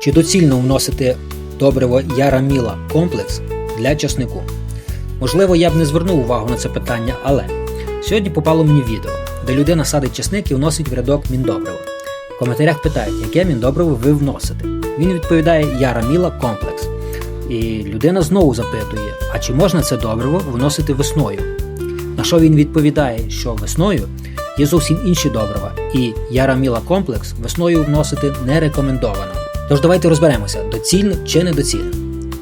Чи доцільно вносити добриво Яраміла комплекс для часнику? Можливо, я б не звернув увагу на це питання, але сьогодні попало мені відео, де людина садить часник і вносить в рядок міндобриво. В коментарях питають, яке міндобриво ви вносите. Він відповідає Яраміла комплекс. І людина знову запитує, а чи можна це добриво вносити весною? На що він відповідає, що весною є зовсім інші добрива, і Яраміла комплекс весною вносити не рекомендовано. Тож давайте розберемося, доцільно чи недоцільно.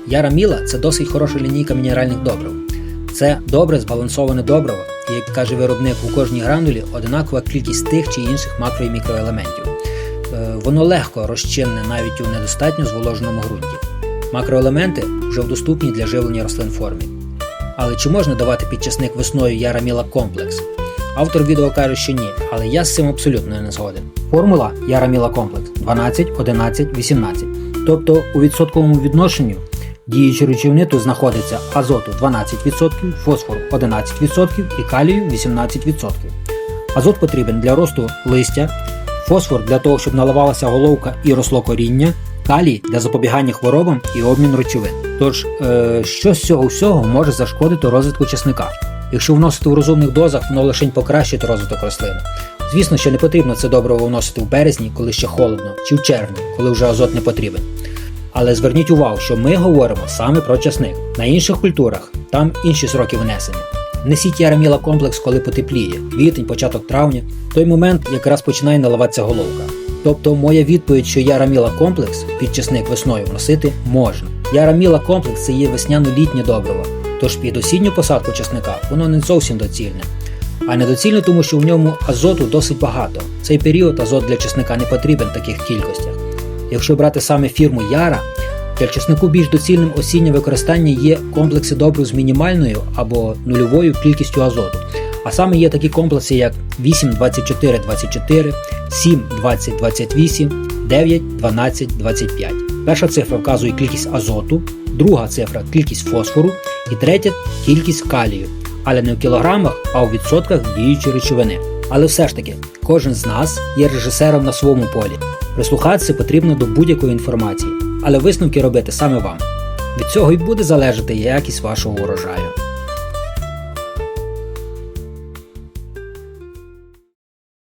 Яраміла це досить хороша лінійка мінеральних добрив. Це добре збалансоване добриво, і як каже виробник у кожній гранулі одинакова кількість тих чи інших макро і мікроелементів. Е, Воно легко розчинне навіть у недостатньо зволоженому ґрунті. Макроелементи вже доступні для живлення рослин в формі. Але чи можна давати підчасник весною Яраміла комплекс? Автор відео каже, що ні, але я з цим абсолютно не згоден. Формула Яраміла комплекс 12, 11, 18. Тобто у відсотковому відношенню діючі речовини тут знаходиться азоту 12%, фосфору 11% і калію 18%. Азот потрібен для росту листя, фосфор для того, щоб наливалася головка і росло коріння, калій для запобігання хворобам і обмін речовин. Тож, е, що з цього всього може зашкодити розвитку часника? Якщо вносити в розумних дозах, воно лише покращить розвиток рослини. Звісно, що не потрібно це добриво вносити в березні, коли ще холодно, чи в червні, коли вже азот не потрібен. Але зверніть увагу, що ми говоримо саме про часник. На інших культурах там інші сроки внесення. Несіть яраміла комплекс, коли потепліє, квітень, початок травня, той момент якраз починає наливатися головка. Тобто моя відповідь, що яраміла комплекс під часник весною вносити можна. Яраміла комплекс це є весняно-літнє добриво, тож під осінню посадку часника воно не зовсім доцільне. А недоцільно, тому що в ньому азоту досить багато. Цей період азот для часника не потрібен в таких кількостях. Якщо брати саме фірму Яра, для чеснику більш доцільним осіннє використання є комплекси добрив з мінімальною або нульовою кількістю азоту. А саме є такі комплекси, як 8, 24, 24, 7, 20, 28, 9, 12, 25. Перша цифра вказує кількість азоту, друга цифра кількість фосфору і третє кількість калію, але не в кілограмах, а у відсотках діючої речовини. Але все ж таки, кожен з нас є режисером на своєму полі. Прислухатися потрібно до будь-якої інформації, але висновки робити саме вам. Від цього і буде залежати якість вашого урожаю.